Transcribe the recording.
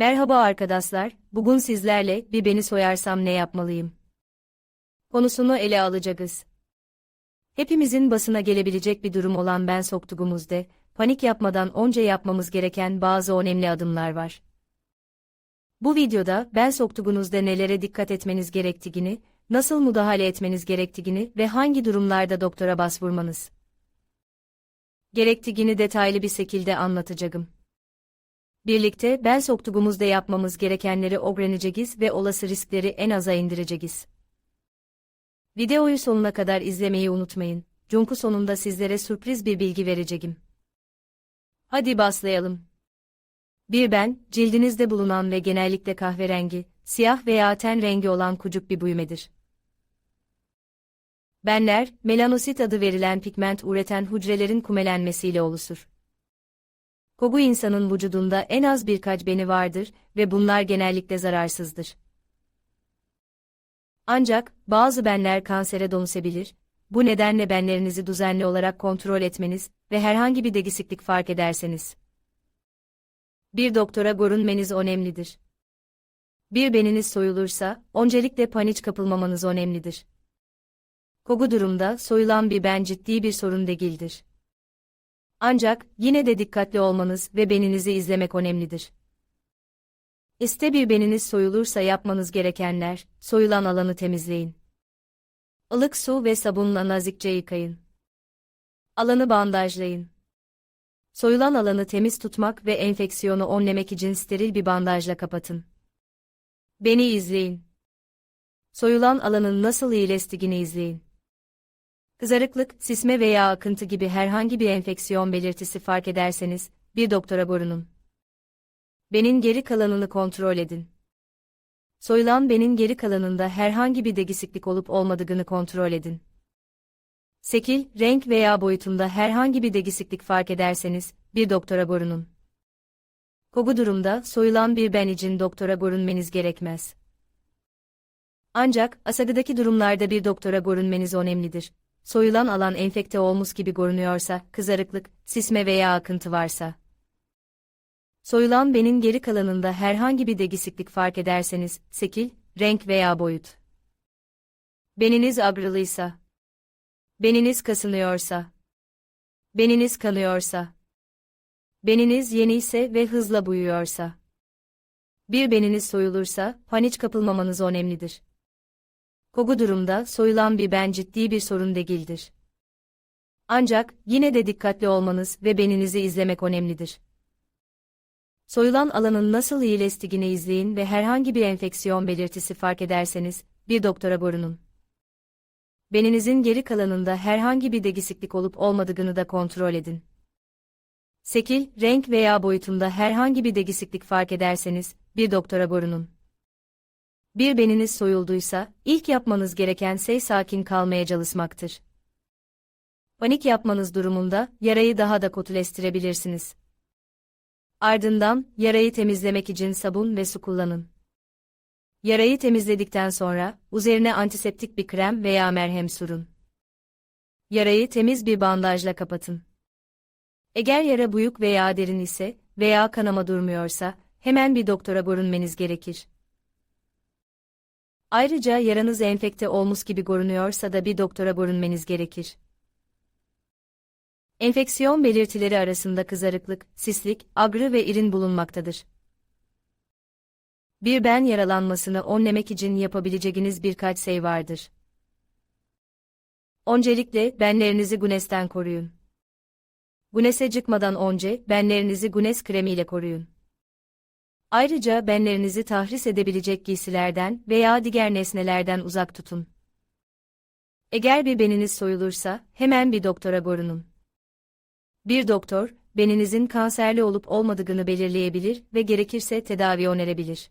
Merhaba arkadaşlar, bugün sizlerle bir beni soyarsam ne yapmalıyım? Konusunu ele alacağız. Hepimizin basına gelebilecek bir durum olan ben soktuğumuzda, panik yapmadan onca yapmamız gereken bazı önemli adımlar var. Bu videoda ben soktuğunuzda nelere dikkat etmeniz gerektiğini, nasıl müdahale etmeniz gerektiğini ve hangi durumlarda doktora başvurmanız gerektiğini detaylı bir şekilde anlatacağım. Birlikte ben soktuğumuzda yapmamız gerekenleri öğreneceğiz ve olası riskleri en aza indireceğiz. Videoyu sonuna kadar izlemeyi unutmayın. Çünkü sonunda sizlere sürpriz bir bilgi vereceğim. Hadi başlayalım. Bir ben, cildinizde bulunan ve genellikle kahverengi, siyah veya ten rengi olan kucuk bir büyümedir. Benler, melanosit adı verilen pigment üreten hücrelerin kumelenmesiyle oluşur. Kogu insanın vücudunda en az birkaç beni vardır ve bunlar genellikle zararsızdır. Ancak, bazı benler kansere dönüşebilir, bu nedenle benlerinizi düzenli olarak kontrol etmeniz ve herhangi bir degisiklik fark ederseniz. Bir doktora görünmeniz önemlidir. Bir beniniz soyulursa, öncelikle panik kapılmamanız önemlidir. Kogu durumda soyulan bir ben ciddi bir sorun değildir. Ancak yine de dikkatli olmanız ve beninizi izlemek önemlidir. İste bir beniniz soyulursa yapmanız gerekenler, soyulan alanı temizleyin. Ilık su ve sabunla nazikçe yıkayın. Alanı bandajlayın. Soyulan alanı temiz tutmak ve enfeksiyonu önlemek için steril bir bandajla kapatın. Beni izleyin. Soyulan alanın nasıl iyileştiğini izleyin. Kızarıklık, sisme veya akıntı gibi herhangi bir enfeksiyon belirtisi fark ederseniz, bir doktora görünün. Benin geri kalanını kontrol edin. Soyulan benin geri kalanında herhangi bir degisiklik olup olmadığını kontrol edin. Sekil, renk veya boyutunda herhangi bir degisiklik fark ederseniz, bir doktora görünün. Kogu durumda soyulan bir ben için doktora görünmeniz gerekmez. Ancak, asadıdaki durumlarda bir doktora görünmeniz önemlidir soyulan alan enfekte olmuş gibi görünüyorsa, kızarıklık, sisme veya akıntı varsa. Soyulan benin geri kalanında herhangi bir degisiklik fark ederseniz, sekil, renk veya boyut. Beniniz agrılıysa. Beniniz kasınıyorsa. Beniniz kanıyorsa. Beniniz yeni ise ve hızla büyüyorsa. Bir beniniz soyulursa, panik kapılmamanız önemlidir. Kogu durumda soyulan bir ben ciddi bir sorun değildir. Ancak yine de dikkatli olmanız ve beninizi izlemek önemlidir. Soyulan alanın nasıl iyileştiğini izleyin ve herhangi bir enfeksiyon belirtisi fark ederseniz bir doktora görünün. Beninizin geri kalanında herhangi bir degisiklik olup olmadığını da kontrol edin. Sekil, renk veya boyutunda herhangi bir degisiklik fark ederseniz bir doktora görünün. Bir beniniz soyulduysa, ilk yapmanız gereken şey sakin kalmaya çalışmaktır. Panik yapmanız durumunda, yarayı daha da kötüleştirebilirsiniz. Ardından, yarayı temizlemek için sabun ve su kullanın. Yarayı temizledikten sonra, üzerine antiseptik bir krem veya merhem sürün. Yarayı temiz bir bandajla kapatın. Eğer yara büyük veya derin ise veya kanama durmuyorsa, hemen bir doktora görünmeniz gerekir. Ayrıca yaranız enfekte olmuş gibi görünüyorsa da bir doktora görünmeniz gerekir. Enfeksiyon belirtileri arasında kızarıklık, sislik, agrı ve irin bulunmaktadır. Bir ben yaralanmasını önlemek için yapabileceğiniz birkaç şey vardır. Öncelikle benlerinizi güneşten koruyun. Güneşe çıkmadan önce benlerinizi güneş kremiyle koruyun. Ayrıca benlerinizi tahris edebilecek giysilerden veya diğer nesnelerden uzak tutun. Eğer bir beniniz soyulursa, hemen bir doktora görünün. Bir doktor, beninizin kanserli olup olmadığını belirleyebilir ve gerekirse tedavi önerebilir.